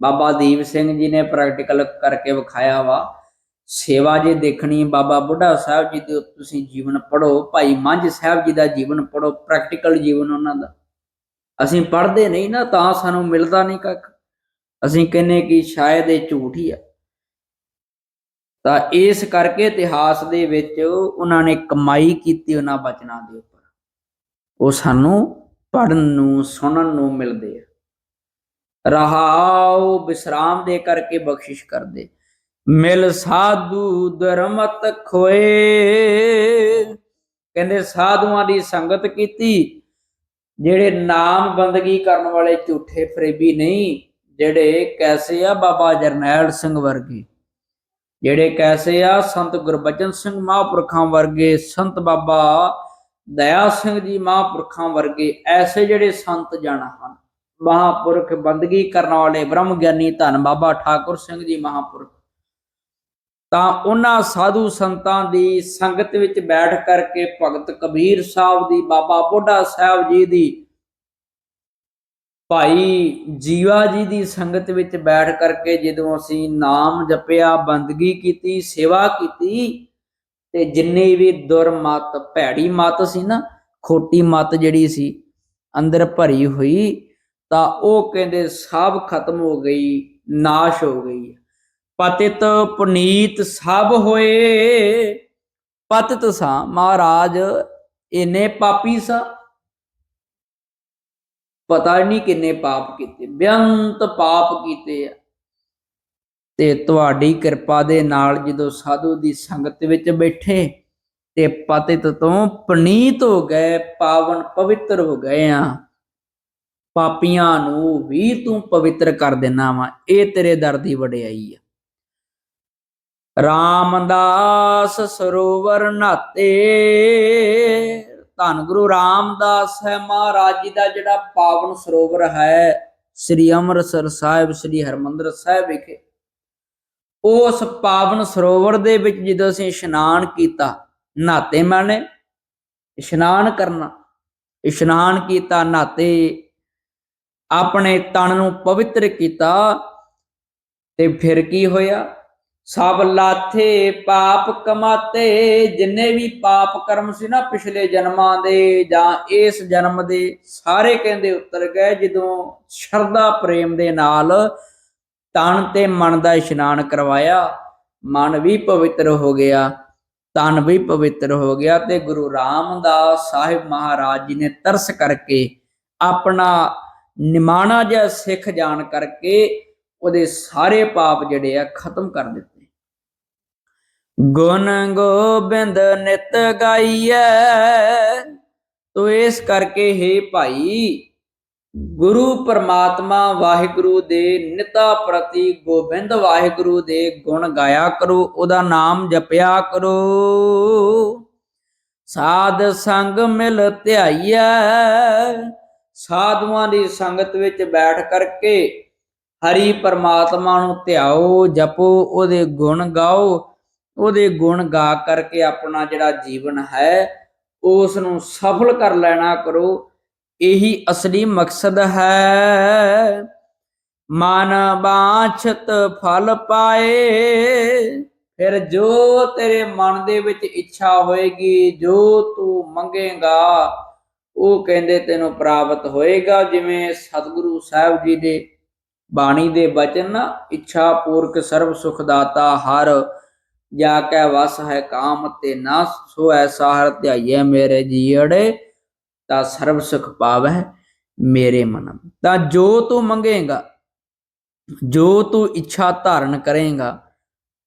Speaker 1: ਬਾਬਾ ਦੀਪ ਸਿੰਘ ਜੀ ਨੇ ਪ੍ਰੈਕਟੀਕਲ ਕਰਕੇ ਵਿਖਾਇਆ ਵਾ। ਸੇਵਾ ਜੇ ਦੇਖਣੀ ਬਾਬਾ ਬੁੱਢਾ ਸਾਹਿਬ ਜੀ ਦੇ ਤੁਸੀਂ ਜੀਵਨ ਪੜੋ ਭਾਈ ਮੰਝ ਸਾਹਿਬ ਜੀ ਦਾ ਜੀਵਨ ਪੜੋ ਪ੍ਰੈਕਟੀਕਲ ਜੀਵਨ ਉਹਨਾਂ ਦਾ। ਅਸੀਂ ਪੜ੍ਹਦੇ ਨਹੀਂ ਨਾ ਤਾਂ ਸਾਨੂੰ ਮਿਲਦਾ ਨਹੀਂ ਕੱਖ। ਅਸੀਂ ਕਹਿੰਨੇ ਕਿ ਸ਼ਾਇਦ ਇਹ ਝੂਠ ਹੀ ਆ। ਤਾਂ ਇਸ ਕਰਕੇ ਇਤਿਹਾਸ ਦੇ ਵਿੱਚ ਉਹਨਾਂ ਨੇ ਕਮਾਈ ਕੀਤੀ ਉਹਨਾਂ ਬਚਨਾਂ ਦੇ ਉੱਪਰ। ਉਹ ਸਾਨੂੰ ਪੜਨ ਨੂੰ, ਸੁਣਨ ਨੂੰ ਮਿਲਦੇ ਆ। ਰਹਾਉ ਵਿਸਰਾਮ ਦੇ ਕਰਕੇ ਬਖਸ਼ਿਸ਼ ਕਰਦੇ। ਮਿਲ ਸਾਧੂ ਧਰਮਤ ਖੋਏ। ਕਹਿੰਦੇ ਸਾਧੂਆਂ ਦੀ ਸੰਗਤ ਕੀਤੀ, ਜਿਹੜੇ ਨਾਮ ਬੰਦਗੀ ਕਰਨ ਵਾਲੇ ਝੂਠੇ ਫਰੇਬੀ ਨਹੀਂ, ਜਿਹੜੇ ਕੈਸੇ ਆ ਬਾਬਾ ਜਰਨੈਲ ਸਿੰਘ ਵਰਗੇ? ਜਿਹੜੇ ਕੈਸੇ ਆ ਸੰਤ ਗੁਰਬਚਨ ਸਿੰਘ ਮਹਾਂਪੁਰਖਾਂ ਵਰਗੇ, ਸੰਤ ਬਾਬਾ ਦਇਆ ਸਿੰਘ ਜੀ ਮਹਾਂਪੁਰਖਾਂ ਵਰਗੇ, ਐਸੇ ਜਿਹੜੇ ਸੰਤ ਜਨ ਹਨ। ਮਹਾਂਪੁਰਖ ਬੰਦਗੀ ਕਰਨ ਵਾਲੇ ਬ੍ਰਹਮ ਗਿਆਨੀ ਧੰਨ ਬਾਬਾ ਠਾਕੁਰ ਸਿੰਘ ਜੀ ਮਹਾਂਪੁਰਖ। ਤਾਂ ਉਹਨਾਂ ਸਾਧੂ ਸੰਤਾਂ ਦੀ ਸੰਗਤ ਵਿੱਚ ਬੈਠ ਕਰਕੇ ਭਗਤ ਕਬੀਰ ਸਾਹਿਬ ਦੀ, ਬਾਬਾ ਬੁੱਢਾ ਸਾਹਿਬ ਜੀ ਦੀ, ਭਾਈ ਜੀਵਾ ਜੀ ਦੀ ਸੰਗਤ ਵਿੱਚ ਬੈਠ ਕਰਕੇ ਜਦੋਂ ਅਸੀਂ ਨਾਮ ਜਪਿਆ, ਬੰਦਗੀ ਕੀਤੀ, ਸੇਵਾ ਕੀਤੀ, ਤੇ ਜਿੰਨੀ ਵੀ ਦੁਰਮਤ ਭੈੜੀ ਮਤ ਸੀ ਨਾ, ਖੋਟੀ ਮਤ ਜਿਹੜੀ ਸੀ, ਅੰਦਰ ਭਰੀ ਹੋਈ ਤਾਂ ਉਹ ਕਹਿੰਦੇ ਸਭ ਖਤਮ ਹੋ ਗਈ, ਨਾਸ਼ ਹੋ ਗਈ। ਪਤਿਤ ਪੁਨੀਤ ਸਭ ਹੋਏ, ਪਤਿਤ ਸਾ ਮਹਾਰਾਜ, ਇਹਨੇ ਪਾਪੀ ਸਾ। ਪਤਾ ਨਹੀਂ ਕਿੰਨੇ ਪਾਪ ਕੀਤੇ, ਬੇਅੰਤ ਪਾਪ ਕੀਤੇ ਆ। ਤੇ ਤੁਹਾਡੀ ਕਿਰਪਾ ਦੇ ਨਾਲ ਜਦੋਂ ਸਾਧੂ ਦੀ ਸੰਗਤ ਵਿੱਚ ਬੈਠੇ, ਤੇ ਪਤਿਤ ਤੋਂ ਪਨੀਤ ਹੋ ਗਏ, ਪਾਵਨ ਪਵਿੱਤਰ ਹੋ ਗਏ ਆ। ਪਾਪੀਆਂ ਨੂੰ ਵੀ ਤੂੰ ਪਵਿੱਤਰ ਕਰ ਦੇਣਾ ਵਾ, ਇਹ ਤੇਰੇ ਦਰ ਦੀ ਵਡਿਆਈ ਆ। ਰਾਮਦਾਸ ਸਰੋਵਰ ਨਾਤੇ, ਧੰਨ ਗੁਰੂ ਰਾਮਦਾਸ ਹੈ ਮਹਾਰਾਜ ਜੀ ਦਾ ਜਿਹੜਾ ਪਾਵਨ ਸਰੋਵਰ ਹੈ, ਸ੍ਰੀ ਅੰਮ੍ਰਿਤਸਰ ਸਾਹਿਬ, ਸ੍ਰੀ ਹਰਮੰਦਰ ਸਾਹਿਬ ਵਿਖੇ। ਉਸ ਪਾਵਨ ਸਰੋਵਰ ਦੇ ਵਿੱਚ ਜਦੋਂ ਅਸੀਂ ਇਸ਼ਨਾਨ ਕੀਤਾ, ਨਾਤੇ ਮਾਨੇ ਇਸ਼ਨਾਨ ਕਰਨਾ, ਇਸ਼ਨਾਨ ਕੀਤਾ, ਨਾਤੇ ਆਪਣੇ ਤਨ ਨੂੰ ਪਵਿੱਤਰ ਕੀਤਾ ਤੇ ਫਿਰ ਕੀ ਹੋਇਆ? ਸਭ ਲਾਥੇ ਪਾਪ ਕਮਾਤੇ, ਜਿੰਨੇ ਵੀ ਪਾਪ ਕਰਮ ਸੀ ਨਾ ਪਿਛਲੇ ਜਨਮਾਂ ਦੇ ਜਾਂ ਇਸ ਜਨਮ ਦੇ, ਸਾਰੇ ਕਹਿੰਦੇ ਉਤਰ ਗਏ, ਜਦੋਂ ਸ਼ਰਧਾ ਪ੍ਰੇਮ ਦੇ ਨਾਲ ਤਨ ਤੇ ਮਨ ਦਾ ਇਸ਼ਨਾਨ ਕਰਵਾਇਆ, ਮਨ ਵੀ ਪਵਿੱਤਰ ਹੋ ਗਿਆ, ਤਨ ਵੀ ਪਵਿੱਤਰ ਹੋ ਗਿਆ ਤੇ ਗੁਰੂ ਰਾਮਦਾਸ ਸਾਹਿਬ ਮਹਾਰਾਜ ਜੀ ਨੇ ਤਰਸ ਕਰਕੇ ਆਪਣਾ ਨਿਮਾਣਾ ਜਿਹਾ ਸਿੱਖ ਜਾਣ ਕਰਕੇ ਉਹਦੇ ਸਾਰੇ ਪਾਪ ਜਿਹੜੇ ਆ ਖਤਮ ਕਰ ਦਿੱਤੇ। ਗੁਣ ਗੋਬਿੰਦ ਨਿਤ ਗਾਈਐ, ਤੋ ਇਸ ਕਰਕੇ ਹੈ ਭਾਈ, ਗੁਰੂ ਪਰਮਾਤਮਾ ਵਾਹਿਗੁਰੂ ਦੇ ਨਿਤਾ ਪ੍ਰਤੀ ਗੋਬਿੰਦ ਵਾਹਿਗੁਰੂ ਦੇ ਗੁਣ ਗਾਇਆ ਕਰੋ, ਉਹਦਾ ਨਾਮ ਜਪਿਆ ਕਰੋ। ਸਾਧ ਸੰਗ ਮਿਲ ਧਿਆਈਐ ਸਾਧੂਆਂ ਦੀ ਸੰਗਤ ਵਿੱਚ ਬੈਠ ਕਰਕੇ ਹਰੀ ਪਰਮਾਤਮਾ ਨੂੰ ਧਿਆਓ, ਜਪੋ, ਉਹਦੇ ਗੁਣ ਗਾਓ, ਉਹਦੇ ਗੁਣ ਗਾ ਕਰਕੇ ਆਪਣਾ ਜਿਹੜਾ ਜੀਵਨ ਹੈ ਉਸ ਨੂੰ ਸਫਲ ਕਰ ਲੈਣਾ ਕਰੋ। ਇਹੀ ਅਸਲੀ ਮਕਸਦ ਹੈ। ਮਨ ਬਾਛਤ ਫਲ ਪਾਏ, ਫਿਰ ਜੋ ਤੇਰੇ ਮਨ ਦੇ ਵਿੱਚ ਇੱਛਾ ਹੋਏਗੀ, ਜੋ ਤੂੰ ਮੰਗੇਗਾ ਉਹ ਕਹਿੰਦੇ ਤੈਨੂੰ ਪ੍ਰਾਪਤ ਹੋਏਗਾ ਜਿਵੇਂ ਸਤਿਗੁਰੂ ਸਾਹਿਬ ਜੀ ਦੇ ਬਾਣੀ ਦੇ ਬਚਨ ਨਾ ਇੱਛਾ ਪੂਰਕ ਸਰਬ ਸੁਖ ਦਾਤਾ ਹਰ, ਜਾ ਕੈ ਵਸ ਹੈ ਕਾਮ ਤੇ ਨਾ ਸੋ ਐਸਾ ਹਰ ਧਿਆਈਐ ਮੇਰੇ ਜੀੜੇ, ਤਾਂ ਸਰਬ ਸੁਖ ਪਾਵੈ ਮੇਰੇ ਮਨ ਤਾਂ ਜੋ ਤੂੰ ਮੰਗੇਗਾ, ਜੋ ਤੂੰ ਇੱਛਾ ਧਾਰਨ ਕਰੇਗਾ,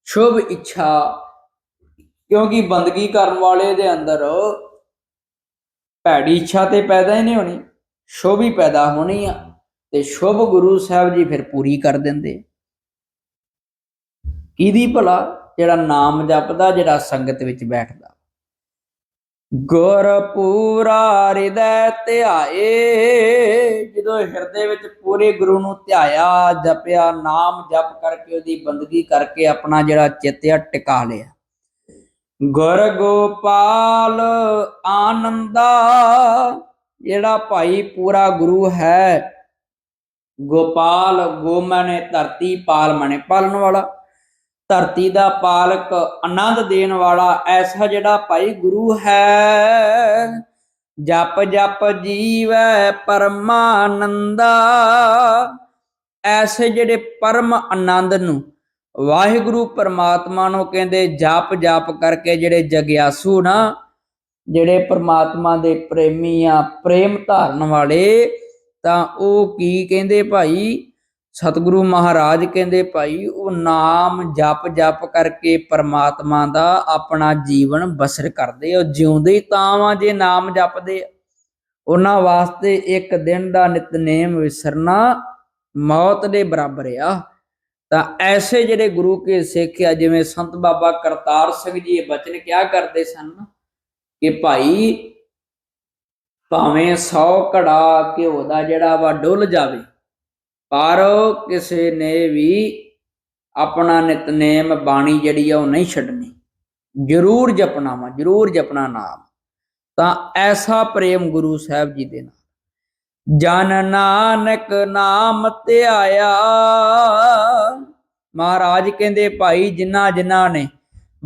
Speaker 1: ਸ਼ੁਭ ਇੱਛਾ, ਕਿਉਂਕਿ ਬੰਦਗੀ ਕਰਨ ਵਾਲੇ ਦੇ ਅੰਦਰ ਭੈੜੀ ਇੱਛਾ ਤੇ ਪੈਦਾ ਹੀ ਨਹੀਂ ਹੋਣੀ, ਸ਼ੁਭ ਹੀ ਪੈਦਾ ਹੋਣੀ ਆ ਤੇ ਸ਼ੁਭ ਗੁਰੂ ਸਾਹਿਬ ਜੀ ਫਿਰ ਪੂਰੀ ਕਰ ਦਿੰਦੇ। ਕਿਹਦੀ ਭਲਾ? ਜਿਹੜਾ ਨਾਮ ਜਪਦਾ, ਜਿਹੜਾ ਸੰਗਤ ਵਿੱਚ ਬੈਠਦਾ। ਗੁਰ ਪੂਰਾ ਹਿਰਦੈ ਧਿਆਏ, ਜਦੋਂ ਹਿਰਦੇ ਵਿੱਚ ਪੂਰੇ ਗੁਰੂ ਨੂੰ ਧਿਆਇਆ, ਜਪਿਆ, ਨਾਮ ਜਪ ਕਰਕੇ ਉਹਦੀ ਬੰਦਗੀ ਕਰਕੇ ਆਪਣਾ ਜਿਹੜਾ ਚਿੱਤ ਆ, ਟਿਕਾ ਲਿਆ। ਗੁਰ ਗੋਪਾਲ ਆਨੰਦਾ, ਜਿਹੜਾ ਭਾਈ ਪੂਰਾ ਗੁਰੂ ਹੈ। ਗੋਪਾਲ ਗੋ ਧਰਤੀ ਪਾਲ ਮਾਨੇ ਪਾਲਣ ਵਾਲਾ। ਧਰਤੀ ਦਾ ਪਾਲਕ ਆਨੰਦ ਦੇਣ ਵਾਲਾ, ਐਸਾ ਜਿਹੜਾ ਭਾਈ ਗੁਰੂ ਹੈ। ਜਪ ਜਪ ਜੀਵੈ ਪਰਮਾਨੰਦਾ, ਐਸੇ ਜਿਹੜੇ ਪਰਮ ਆਨੰਦ ਨੂੰ ਵਾਹਿਗੁਰੂ ਪਰਮਾਤਮਾ ਨੂੰ ਕਹਿੰਦੇ ਜਾਪ ਜਾਪ ਕਰਕੇ ਜਿਹੜੇ ਜਗਿਆਸੂ ਨਾ, ਜਿਹੜੇ ਪਰਮਾਤਮਾ ਦੇ ਪ੍ਰੇਮੀ ਆ, ਪ੍ਰੇਮ ਧਾਰਨ ਵਾਲੇ, ਤਾਂ ਉਹ ਕੀ ਕਹਿੰਦੇ ਭਾਈ? ਸਤਿਗੁਰੂ ਮਹਾਰਾਜ ਕਹਿੰਦੇ ਭਾਈ, ਉਹ ਨਾਮ ਜਪ ਜਪ ਕਰਕੇ ਪਰਮਾਤਮਾ ਦਾ ਆਪਣਾ ਜੀਵਨ ਬਸਰ ਕਰਦੇ ਉਹ ਜਿਉਂਦੇ ਹੀ ਤਾਂ ਵਾ ਜੇ ਨਾਮ ਜਪਦੇ ਆ। ਉਹਨਾਂ ਵਾਸਤੇ ਇੱਕ ਦਿਨ ਦਾ ਨਿਤਨੇਮ ਵਿਸਰਨਾ ਮੌਤ ਦੇ ਬਰਾਬਰ ਆ। ਤਾਂ ਐਸੇ ਜਿਹੜੇ ਗੁਰੂ ਕੇ ਸਿੱਖ ਆ, ਜਿਵੇਂ ਸੰਤ ਬਾਬਾ ਕਰਤਾਰ ਸਿੰਘ ਜੀ ਇਹ ਬਚਨ ਕਿਹਾ ਕਰਦੇ ਸਨ? ਕਿ ਭਾਈ ਭਾਵੇਂ 100 ਘੜਾ ਘਿਓ ਦਾ ਜਿਹੜਾ ਵਾ ਡੁੱਲ ਜਾਵੇ, ਪਰ ਕਿਸੇ ਨੇ ਵੀ ਆਪਣਾ ਨਿਤਨੇਮ ਬਾਣੀ ਜਿਹੜੀ ਆ ਉਹ ਨਹੀਂ ਛੱਡਣੀ। ਜ਼ਰੂਰ ਜਪਣਾ ਵਾ ਜ਼ਰੂਰ ਜਪਣਾ ਨਾਮ। ਤਾਂ ਐਸਾ ਪ੍ਰੇਮ ਗੁਰੂ ਸਾਹਿਬ ਜੀ ਦੇ ਨਾਲ। ਜਨ ਨਾਨਕ ਨਾਮ ਧਿਆਇਆ। ਮਹਾਰਾਜ ਕਹਿੰਦੇ, ਭਾਈ ਜਿਨ੍ਹਾਂ ਜਿਨ੍ਹਾਂ ਨੇ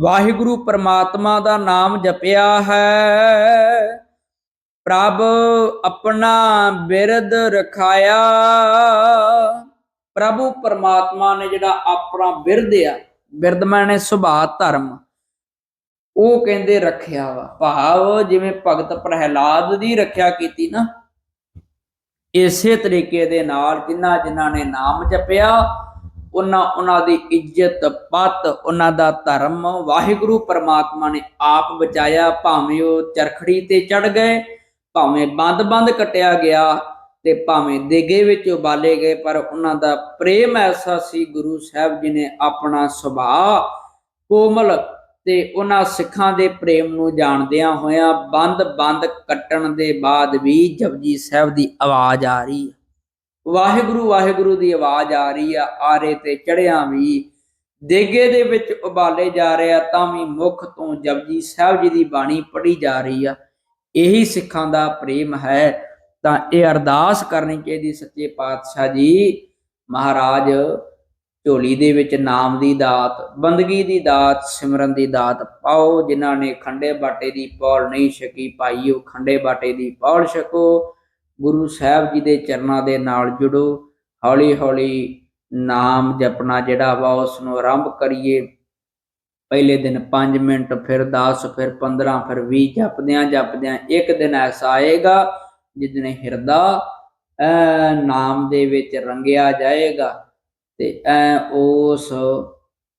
Speaker 1: ਵਾਹਿਗੁਰੂ ਪਰਮਾਤਮਾ ਦਾ ਨਾਮ ਜਪਿਆ ਹੈ, ਪ੍ਰਭ ਆਪਣਾ ਬਿਰਦ ਰਖਾਇਆ। ਪ੍ਰਭੂ ਪਰਮਾਤਮਾ ਨੇ ਜਿਹੜਾ ਆਪਣਾ ਬਿਰਦ ਆ ਬਿਰਦ ਮਾਨੇ ਸੁਭਾਅ ਧਰਮ, ਉਹ ਕਹਿੰਦੇ ਰੱਖਿਆ ਵਾ। ਭਾਵ ਜਿਵੇਂ ਭਗਤ ਪ੍ਰਹਿਲਾਦ ਦੀ ਰੱਖਿਆ ਕੀਤੀ ਨਾ, ਇਸੇ ਤਰੀਕੇ ਦੇ ਨਾਲ ਜਿਨ੍ਹਾਂ ਜਿਨ੍ਹਾਂ ਨੇ ਨਾਮ ਜਪਿਆ ਉਹਨਾਂ ਉਹਨਾਂ ਦੀ ਇੱਜ਼ਤ, ਪਤ, ਉਹਨਾਂ ਦਾ ਧਰਮ, ਵਾਹਿਗੁਰੂ ਪਰਮਾਤਮਾ ਨੇ ਆਪ ਬਚਾਇਆ, ਭਾਵੇਂ ਉਹ ਚਰਖੜੀ ਤੇ ਚੜ ਗਏ, ਭਾਵੇਂ ਬੰਦ-ਬੰਦ ਕਟਿਆ ਗਿਆ ਤੇ ਭਾਵੇਂ ਦੇਗੇ ਵਿੱਚ ਉਬਾਲੇ ਗਏ, ਪਰ ਉਹਨਾਂ ਦਾ ਪ੍ਰੇਮ ਐਸਾ ਸੀ ਗੁਰੂ ਸਾਹਿਬ ਜੀ ਨੇ ਆਪਣਾ ਸੁਭਾਅ ਕੋਮਲ ਤੇ ਉਹਨਾਂ ਸਿੱਖਾਂ ਦੇ ਪ੍ਰੇਮ ਨੂੰ ਜਾਣਦਿਆਂ ਹੋਇਆਂ ਬੰਦ-ਬੰਦ ਕੱਟਣ ਦੇ ਬਾਅਦ ਵੀ ਜਪਜੀ ਸਾਹਿਬ ਦੀ ਆਵਾਜ਼ ਆ ਰਹੀ ਹੈ। ਵਾਹਿਗੁਰੂ ਵਾਹਿਗੁਰੂ ਦੀ ਆਵਾਜ਼ ਆ ਰਹੀ ਆ, ਆਰੇ ਤੇ ਚੜਿਆ ਵੀ। ਦੇਗੇ ਦੇ ਵਿੱਚ ਉਬਾਲੇ ਜਾ ਰਿਹਾ, ਤਾਂ ਵੀ ਮੁਖ ਤੋਂ ਜਪਜੀ ਸਾਹਿਬ ਜੀ ਦੀ ਬਾਣੀ ਪੜ੍ਹੀ ਜਾ ਰਹੀ ਆ। ਇਹੀ ਸਿੱਖਾਂ ਦਾ ਪ੍ਰੇਮ ਹੈ। ਤਾਂ ਇਹ ਅਰਦਾਸ ਕਰਨੀ ਚਾਹੀਦੀ ਸੱਚੇ ਪਾਤਸ਼ਾਹ ਜੀ। ਮਹਾਰਾਜ, ਝੋਲੀ ਦੇ ਵਿੱਚ ਨਾਮ ਦੀ ਦਾਤ, ਬੰਦਗੀ ਦੀ ਦਾਤ, ਸਿਮਰਨ ਦੀ ਦਾਤ ਪਾਓ। ਜਿਨ੍ਹਾਂ ਨੇ ਖੰਡੇ ਬਾਟੇ ਦੀ ਪੌਲ ਨਹੀਂ ਛਕੀ ਭਾਈ ਉਹ ਖੰਡੇ ਬਾਟੇ ਦੀ ਪੌਲ ਛਕੋ। ਗੁਰੂ ਸਾਹਿਬ ਜੀ ਦੇ ਚਰਨਾਂ ਦੇ ਨਾਲ ਜੁੜੋ ਹੌਲੀ ਹੌਲੀ ਨਾਮ ਜਪਣਾ ਜਿਹੜਾ ਵਾ ਉਸ ਨੂੰ ਆਰੰਭ ਕਰੀਏ। ਪਹਿਲੇ ਦਿਨ 5 ਮਿੰਟ, ਫਿਰ 10 ਫਿਰ 15 ਫਿਰ 20 ਜਪਦਿਆਂ ਜਪਦਿਆਂ ਇੱਕ ਦਿਨ ਐਸਾ ਆਏਗਾ ਜਿਦਨੇ ਹਿਰਦਾ ਐ ਨਾਮ ਦੇ ਵਿੱਚ ਰੰਗਿਆ ਜਾਏਗਾ ਤੇ ਐ ਉਸ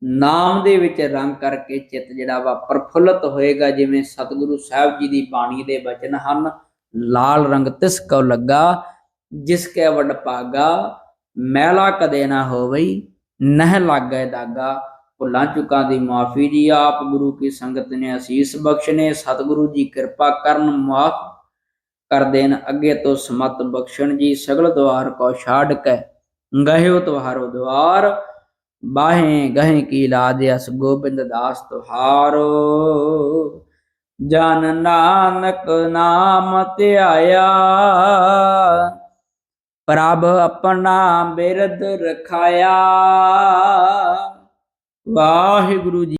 Speaker 1: ਨਾਮ ਦੇ ਵਿੱਚ ਰੰਗ ਕਰਕੇ ਚਿੱਤ ਜਿਹੜਾ ਵਾ ਪ੍ਰਫੁੱਲਤ ਹੋਏਗਾ, ਜਿਵੇਂ ਸਤਿਗੁਰੂ ਸਾਹਿਬ ਜੀ ਦੀ ਬਾਣੀ ਦੇ ਬਚਨ ਹਨ। ਲਾਲ ਰੰਗ ਤਿਸ ਕਉ ਲੱਗਾ, ਜਿਸ ਕੈ ਵਡ ਭਾਗਾ, ਮੈਲਾ ਕਦੇ ਨਾ ਹੋਵਈ, ਨਹਿ ਲਾਗੈ ਦਾਗਾ। ਭੁੱਲਾਂ ਚੁੱਕਾਂ ਦੀ ਮਾਫੀ ਜੀ ਆਪ ਗੁਰੂ ਕੀ ਸੰਗਤ ਨੇ ਅਸੀਸ ਬਖਸ਼ਨੇ, ਸਤਿਗੁਰੂ ਜੀ ਕਿਰਪਾ ਕਰਨ ਮਾਫ ਕਰ ਦੇਣ, ਅੱਗੇ ਤੋਂ ਸਮਤ ਬਖਸ਼ਣ ਜੀ, ਸਗਲ ਦਵਾਰ ਕੋ ਛਾੜ ਕੇ, ਗਹਿਓ ਤੁਹਾਰੋ ਦਵਾਰ ਬਾਹੇ ਗਹੇ ਕੀ ਲਾਜ ਅਸ ਗੋਬਿੰਦ ਦਾਸ ਤੁਹਾਰੋ। ਜਨ ਨਾਨਕ ਨਾਮ ਧਿਆਇਆ। ਪ੍ਰਭ ਆਪਣਾ ਬਿਰਦ ਰਖਾਇਆ। ਵਾਹਿਗੁਰੂ ਜੀ